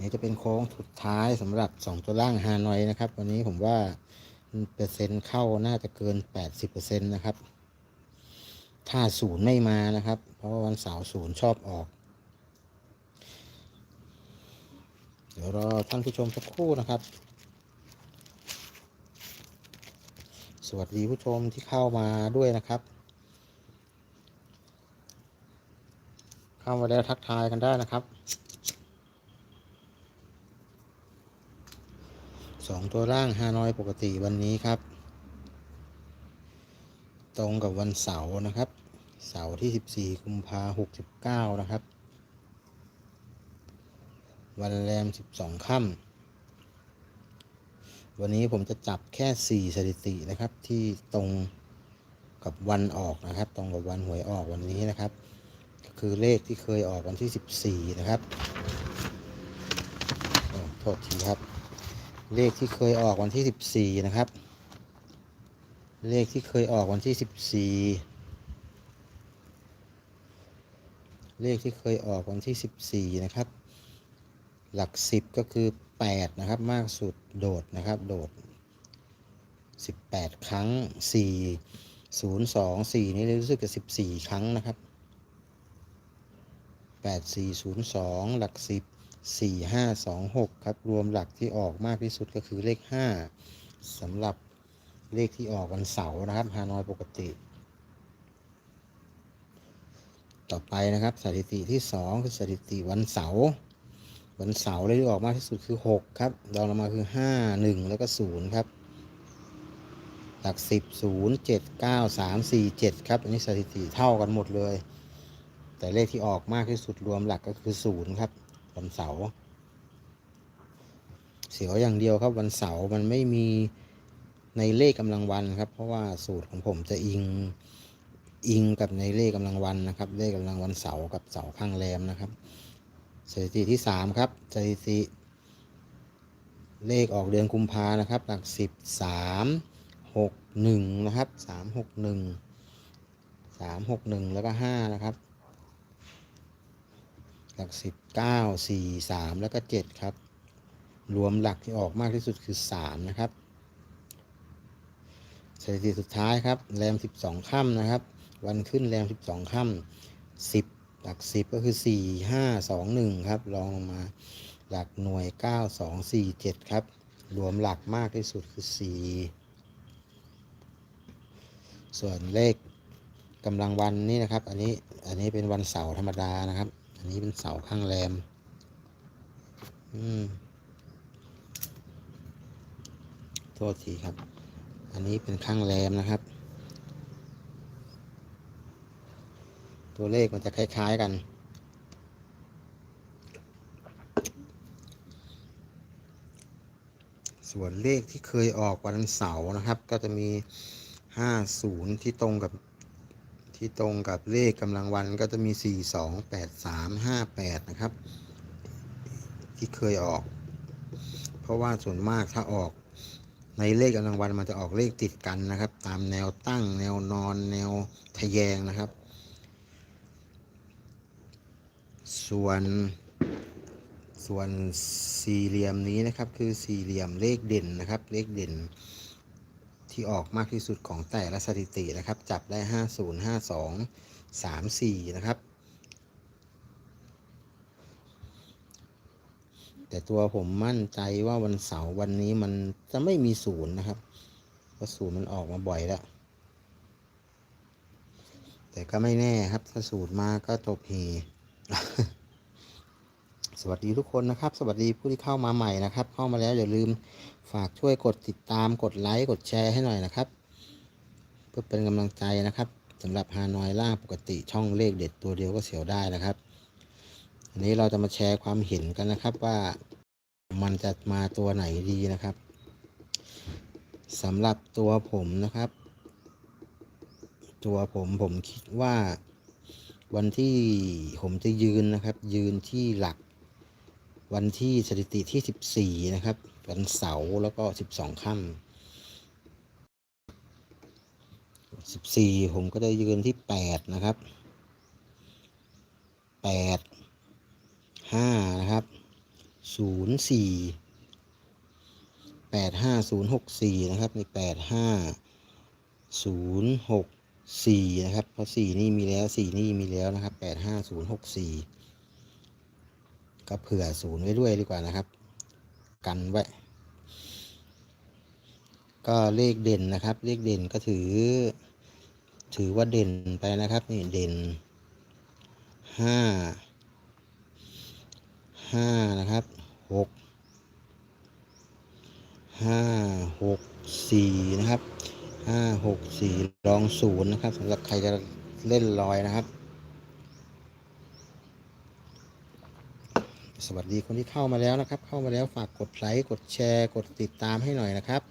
นี่จะเป็นโค้งสุดท้ายสำหรับ 2 ตัวล่างฮานอยนะครับ วันนี้ผมว่าเปอร์เซ็นต์เข้าน่าจะเกิน 80%นะครับ ถ้าศูนย์ไม่มานะครับ เพราะว่าวันเสาร์ศูนย์ชอบออก เดี๋ยวรอท่านผู้ชมสักครู่นะครับ สวัสดีผู้ชมที่เข้ามาด้วยนะครับ เข้ามาแล้วทักทายกันได้นะครับ สองตัวล่างฮานอยปกติวันนี้ครับ ตรงกับวันเสาร์นะครับ เสาร์ที่14กุมภาหกสิบเก้านะครับ วันแรม12ค่ำวันนี้ผมจะจับแค่4สถิตินะครับ ที่ตรงกับวันออกนะครับ ตรงกับวันหวยออกวันนี้นะครับ ก็คือเลขที่เคยออกวันที่14นะครับโอ้โทษทีครับ เลขที่เคยออกวันที่14นะครับ เลขที่เคยออกวันที่14เลขที่เคยออกวันที่14นะครับ หลัก10ก็คือ8นะครับ มากสุดโดดนะครับ โดด18ครั้ง4 0 2 4นี่รู้สึกจะ14ครั้งนะครับ8 4 0 2หลัก10 4 5 2 6 ครับรวมหลักที่ออกมากที่สุดก็คือเลข 5สำหรับเลขที่ออกวันเสาร์นะครับฮานอยปกติ ต่อไปนะครับสถิติที่ 2 คือสถิติวันเสาร์วันเสาร์เลขที่ออกมากที่สุดคือ 6 ครับรองลงมาคือ 5 1 แล้วก็ 0 ครับ หลัก 10 0 7 9 3 4 7 ครับ อันนี้สถิติเท่ากันหมดเลย แต่เลขที่ออกมากที่สุดรวมหลักก็คือ 0 ครับ วันเสาร์เสียวอย่างเดียวครับวันเสาร์มันไม่มีในเลขกำลังวันครับ เพราะว่าสูตรของผมจะอิงอิงกับในเลขกำลังวันนะครับ เลขกำลังวันเสาร์กับเสาร์ข้างแรมนะครับสถิติที่3ครับสถิติเลขออกเดือนกุมภานะครับ หลัก10 3 6 1นะครับ3 6 1 3 6 1แล้วก็5นะครับ หลัก10 9 4 3แล้วก็7ครับ รวมหลักที่ออกมากที่สุดคือ3นะครับสถิติสุดท้ายครับ แรม12ค่ำนะครับ วันขึ้นแรม12ค่ำ10หลัก10ก็คือ4 5 2 1ครับรองลงมาหลักหน่วย9 2 4 7ครับ รวมหลักมากที่สุดคือ4ส่วนเลขกำลังวันนี่นะครับ อันนี้ อันนี้เป็นวันเสาร์ธรรมดานะครับ อันนี้เป็นเสาข้างแรม อืม โทษทีครับ อันนี้เป็นข้างแรมนะครับ ตัวเลขมันจะคล้ายๆกัน ส่วนเลขที่เคยออกวันเสาร์นะครับ ก็จะมี 50 ที่ตรงกับ ที่ตรงกับเลขกำลังวันก็จะมี 4 2 8 3 5 8 นะครับ ที่เคยออก เพราะว่าส่วนมากถ้าออกในเลขกำลังวันมันจะออกเลขติดกันนะครับ ตามแนวตั้งแนวนอนแนวทะแยงนะครับ ส่วนส่วนสี่เหลี่ยมนี้นะครับคือสี่เหลี่ยมเลขเด่นนะครับ เลขเด่น ที่ออกมากที่สุดของแต่ละสถิตินะครับ จับได้ห้าศูนย์ห้าสองสามสี่นะครับ แต่ตัวผมมั่นใจว่าวันเสาร์วันนี้มันจะไม่มีศูนย์นะครับเพราะศูนย์มันออกมาบ่อยแล้ว แต่ก็ไม่แน่ครับ ถ้าสูตรมาก็จบเฮสวัสดีทุกคนนะครับ สวัสดีผู้ที่เข้ามาใหม่นะครับ เข้ามาแล้วอย่าลืม ฝากช่วยกดติดตามกดไลค์กดแชร์ให้หน่อยนะครับ เพื่อเป็นกำลังใจนะครับสำหรับฮานอยล่าปกติช่องเลขเด็ดตัวเดียวก็เสียวได้นะครับอันนี้เราจะมาแชร์ความเห็นกันนะครับว่ามันจะมาตัวไหนดีนะครับสำหรับตัวผมนะครับ ตัวผมผมคิดว่าวันที่ผมจะยืนนะครับ ยืนที่หลัก วันที่สถิติที่ 14 นะครับ วันเสาร์แล้วก็ 12ค่ำ14 ผมก็จะยืนที่ 8 นะครับ 8 5 นะครับศูนย์สี่แปดห้าศูนะครับ ในแปดห้าศูนะครับ เพราะสี่นี่มีแล้วสี่นี่มีแล้วนะครับแปดห้าศูนย์ห ก็เผื่อศูนย์ไว้ด้วยดีกว่านะครับ กันไว้ ก็เลขเด่นนะครับ เลขเด่นก็ถือ ถือว่าเด่นไปนะครับ นี่เด่นห้าห้านะครับหกห้าหกสี่นะครับห้าหกสี่รองศูนย์นะครับสำหรับใครจะเล่นลอยนะครับ สวัสดีคนที่เข้ามาแล้วนะครับ เข้ามาแล้วฝากกดไลค์กดแชร์ กดติดตามให้หน่อยนะครับ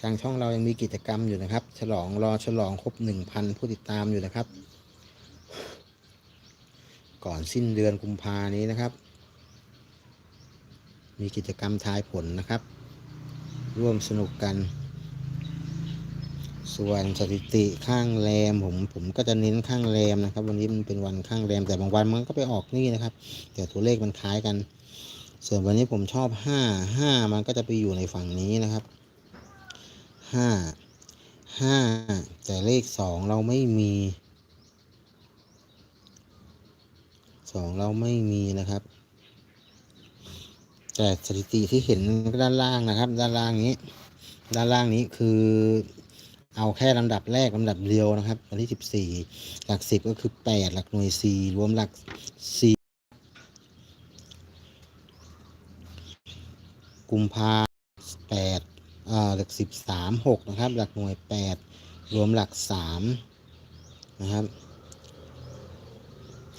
ทางช่องเรายังมีกิจกรรมอยู่นะครับ ฉลองรอฉลองครบ 1,000 ผู้ติดตามอยู่นะครับ ก่อนสิ้นเดือนกุมภานี้นะครับ มีกิจกรรมทายผลนะครับ ร่วมสนุกกัน ส่วนสถิติข้างแรมผมผมก็จะเน้นข้างแรมนะครับ วันนี้มันเป็นวันข้างแรมแต่บางวันมันก็ไปออกนี่นะครับ แต่ตัวเลขมันคล้ายกัน ส่วนวันนี้ผมชอบห้าห้ามันก็จะไปอยู่ในฝั่งนี้นะครับห้าห้าแต่เลขสองเราไม่มีสองเราไม่มีนะครับ แต่สถิติที่เห็นด้านล่างนะครับ ด้านล่างนี้ ด้านล่างนี้คือ เอาแค่ลำดับแรกลำดับเดียวนะครับวันที่สิบสี่หลักสิบก็คือแปดหลักหน่วยสี่รวมหลักสี่กุมภาแปดอ่าหลักสิบสามหกนะครับ หลักหน่วยแปดรวมหลักสามนะครับ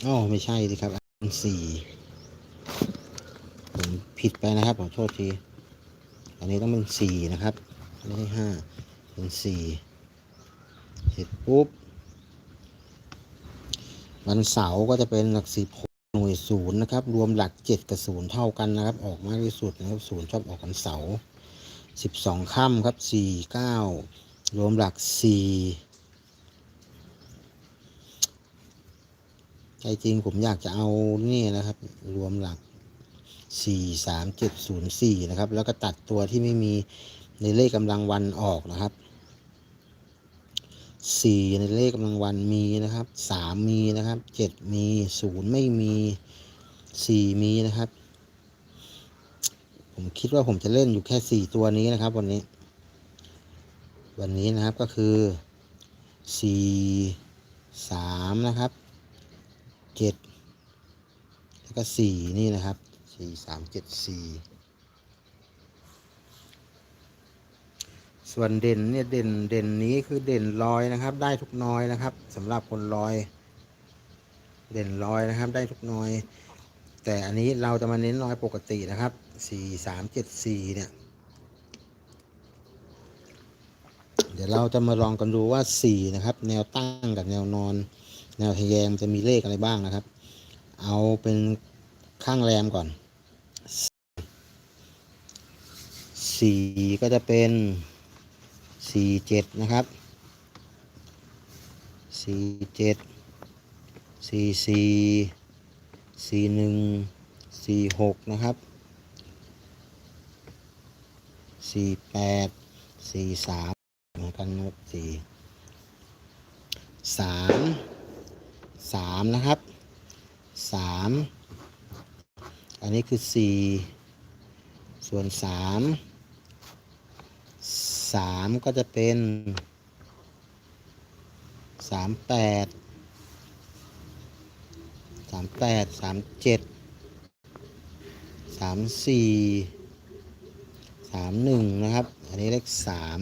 อ๋อไม่ใช่สิครับอันสี่ผมผิดไปนะครับขอโทษที อันนี้ต้องเป็นสี่นะครับ ไม่ใช่ห้าเป็นสี่ ร็จปุ๊บ วันเสาร์ก็จะเป็นหลักสิบหกหน่วยศูนย์นะครับ รวมหลักเจ็ดกับศูนย์เท่ากันนะครับ ออกมากที่สุดนะครับศูนย์ชอบออกวันเสาร์สิบสองค่ำครับสี่เก้ารวมหลักสี่ใจจริงผมอยากจะเอานี่นะครับ รวมหลักสี่สามเจ็ดศูนย์สี่นะครับ แล้วก็ตัดตัวที่ไม่มีในเลขกำลังวันออกนะครับ สี่ในเลขกำลังวันมีนะครับสามมีนะครับเจ็ดมีศูนย์ไม่มีสี่มีนะครับ ผมคิดว่าผมจะเล่นอยู่แค่สี่ตัวนี้นะครับ วันนี้ วันนี้นะครับก็คือสี่สามนะครับเจ็ดแล้วก็สี่นี่นะครับสี่สามเจ็ดสี่ ส่วนเด่นเนี่ยเด่นเด่นนี้คือเด่นลอยนะครับ ได้ทุกน้อยนะครับสำหรับคนลอย เด่นลอยนะครับ ได้ทุกน้อย แต่อันนี้เราจะมาเน้นลอยปกตินะครับสี่สามเจ็ดสี่เนี่ยเดี๋ยวเราจะมาลองกันดูว่าสี่นะครับ แนวตั้งกับแนวนอน แนวทะแยงจะมีเลขอะไรบ้างนะครับ เอาเป็นข้างแรมก่อนสี่ก็จะเป็น สี่เจ็ดนะครับสี่เจ็ดสี่สี่สี่หนึ่งสี่หกนะครับสี่แปดสี่สามเหมือนกันนะครับสี่สามสามนะครับสามอันนี้คือสี่ส่วนสาม สามก็จะเป็นสามแปดสามแปดสามเจ็ดสามสี่สามหนึ่งนะครับ อันนี้เลขสาม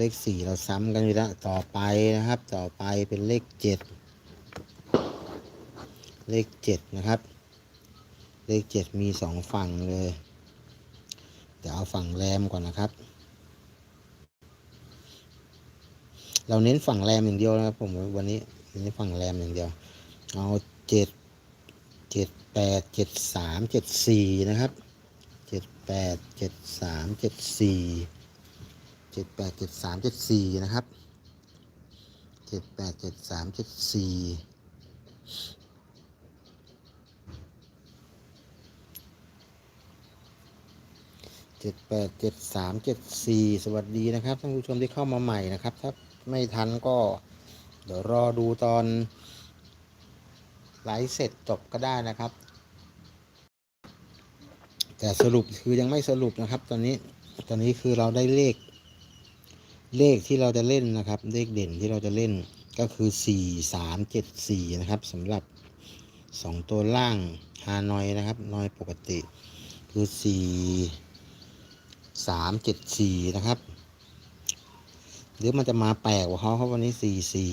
เลขสี่เราซ้ำกันอยู่แล้วต่อไปนะครับ ต่อไปเป็นเลขเจ็ดเลขเจ็ดนะครับ เลขเจ็ดมีสองฝั่งเลย เดี๋ยวเอาฝั่งแรมก่อนนะครับ เราเน้นฝั่งแรมอย่างเดียวนะครับผมวันนี้เน้นฝั่งแรมอย่างเดียว เอาเจ็ดเจ็ดแปดเจ็ดสามเจ็ดสี่นะครับเจ็ดแปดเจ็ดสามเจ็ดสี่เจ็ดแปดเจ็ดสามเจ็ดสี่นะครับเจ็ดแปดเจ็ดสามเจ็ดสี่ เจ็ดแปดเจ็ดสามเจ็ดสี่สวัสดีนะครับท่านผู้ชมที่เข้ามาใหม่นะครับ ถ้าไม่ทันก็เดี๋ยวรอดูตอนไลฟ์เสร็จจบก็ได้นะครับ แต่สรุปคือยังไม่สรุปนะครับ ตอนนี้ตอนนี้คือเราได้เลข เลขที่เราจะเล่นนะครับ เลขเด่นที่เราจะเล่นก็คือสี่สามเจ็ดสี่นะครับสำหรับสองตัวล่างฮานอยนะครับ นอยปกติคือสี่ สามเจ็ดสี่นะครับ หรือมันจะมาแปลกกว่าเขาเขาวันนี้สี่สี่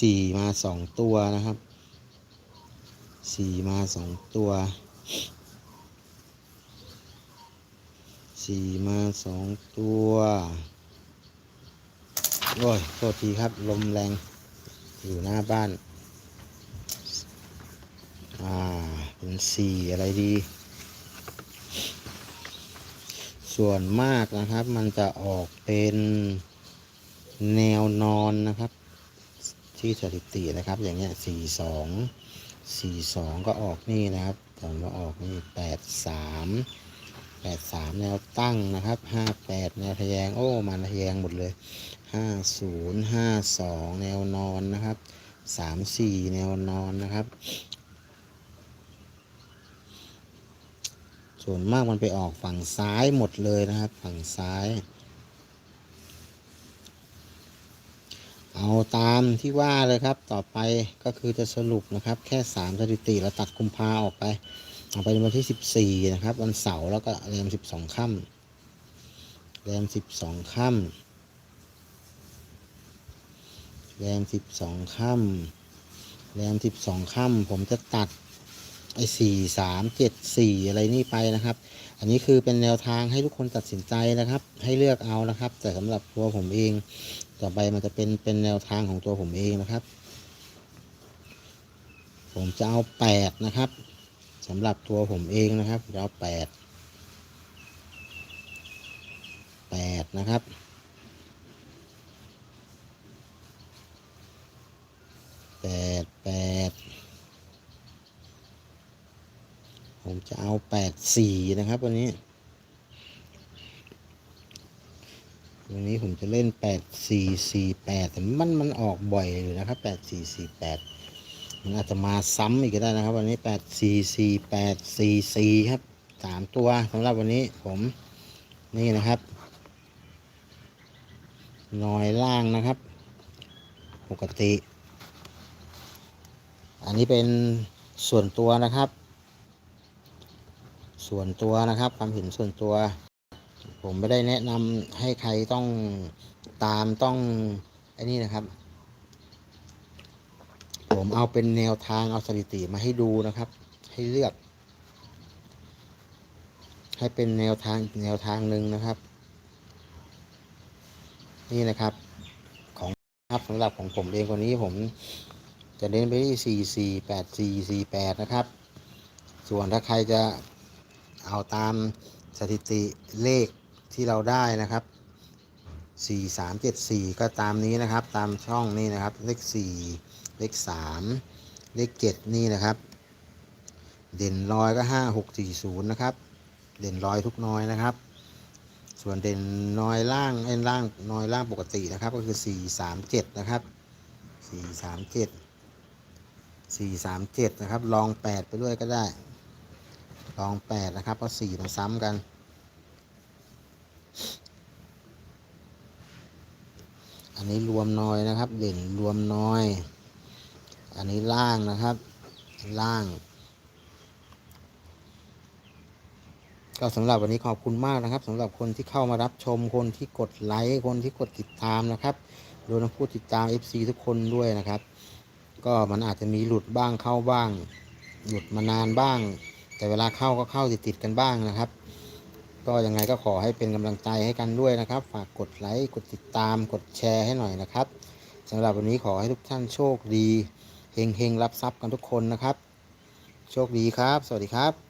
สี่มาสองตัวนะครับสี่มาสองตัวสี่มาสองตัวโอ้ยโทษทีครับ ลมแรง อยู่หน้าบ้าน อ่า เป็นสี่อะไรดี ส่วนมากนะครับ มันจะออกเป็นแนวนอนนะครับ ที่สถิตินะครับ อย่างเงี้ยสี่สองสี่สองก็ออกนี่นะครับผมว่าออกนี่แปดสามแปดสามแนวตั้งนะครับห้าแปดแนวทะแยงโอ้มันทะแยงหมดเลยห้าศูนย์ห้าสองแนวนอนนะครับสามสี่แนวนอนนะครับ ส่วนมากมันไปออกฝั่งซ้ายหมดเลยนะครับ ฝั่งซ้าย เอาตามที่ว่าเลยครับ ต่อไปก็คือจะสรุปนะครับ แค่3สถิติแล้วตัดกุมภาออกไปเอาไปวันที่ 14 นะครับ วันเสาร์แล้วก็แรม 12ค่ำแรม 12ค่ำแรม 12ค่ำแรม 12ค่ำผมจะตัด ไอ้สี่สามเจ็ดสี่อะไรนี่ไปนะครับ อันนี้คือเป็นแนวทางให้ทุกคนตัดสินใจนะครับ ให้เลือกเอานะครับ แต่สำหรับตัวผมเอง ต่อไปมันจะเป็นเป็นแนวทางของตัวผมเองนะครับ ผมจะเอาแปดนะครับสำหรับตัวผมเองนะครับจะเอาแปดแปดนะครับแปดแปด ผมจะเอาแปดสี่นะครับวันนี้ วันนี้ผมจะเล่นแปดสี่สี่แปดแต่มันมันออกบ่อยเลยนะครับแปดสี่สี่แปดมันอาจจะมาซ้ำอีกก็ได้นะครับ วันนี้แปดสี่สี่แปดสี่สี่ครับสามตัวสำหรับวันนี้ผมนี่นะครับนอยล่างนะครับ ปกติ อันนี้เป็นส่วนตัวนะครับ ส่วนตัวนะครับ ความเห็นส่วนตัว ผมไม่ได้แนะนำให้ใครต้องตามต้องไอ้นี่นะครับ ผมเอาเป็นแนวทางเอาสถิติมาให้ดูนะครับ ให้เลือก ให้เป็นแนวทางแนวทางหนึ่งนะครับ นี่นะครับของครับสำหรับของผมเองวันนี้ผมจะเน้นไปที่สี่สี่แปดสี่สี่แปดนะครับ ส่วนถ้าใครจะ เอาตามสถิติเลขที่เราได้นะครับ 4 3 7 4 ก็ตามนี้นะครับ ตามช่องนี้นะครับ เลข 4 เลข 3 เลข 7 นี่นะครับ เด่นลอยก็ 5 6 4 0 นะครับ เด่นลอยทุกน้อยนะครับ ส่วนเด่นน้อยล่างเอ้นล่างน้อยล่างปกตินะครับ ก็คือ 4 3 7 นะครับ 4 3 7 4 3 7 นะครับ ลอง 8 ไปด้วยก็ได้ ลองแปดนะครับเพราะสี่มันซ้ำกัน อันนี้รวมน้อยนะครับ เด่นรวมน้อย อันนี้ล่างนะครับ ล่าง ก็สำหรับวันนี้ขอบคุณมากนะครับสำหรับคนที่เข้ามารับชมคนที่กดไลค์คนที่กดติดตามนะครับรวมทั้งผู้ติดตาม FC ทุกคนด้วยนะครับ ก็มันอาจจะมีหลุดบ้างเข้าบ้าง หลุดมานานบ้าง แต่เวลาเข้าก็เข้าติดๆกันบ้างนะครับ ก็ยังไงก็ขอให้เป็นกำลังใจให้กันด้วยนะครับ ฝากกดไลค์กดติดตามกดแชร์ให้หน่อยนะครับสำหรับวันนี้ขอให้ทุกท่านโชคดีเฮงเฮงรับทรัพย์กันทุกคนนะครับ โชคดีครับ สวัสดีครับ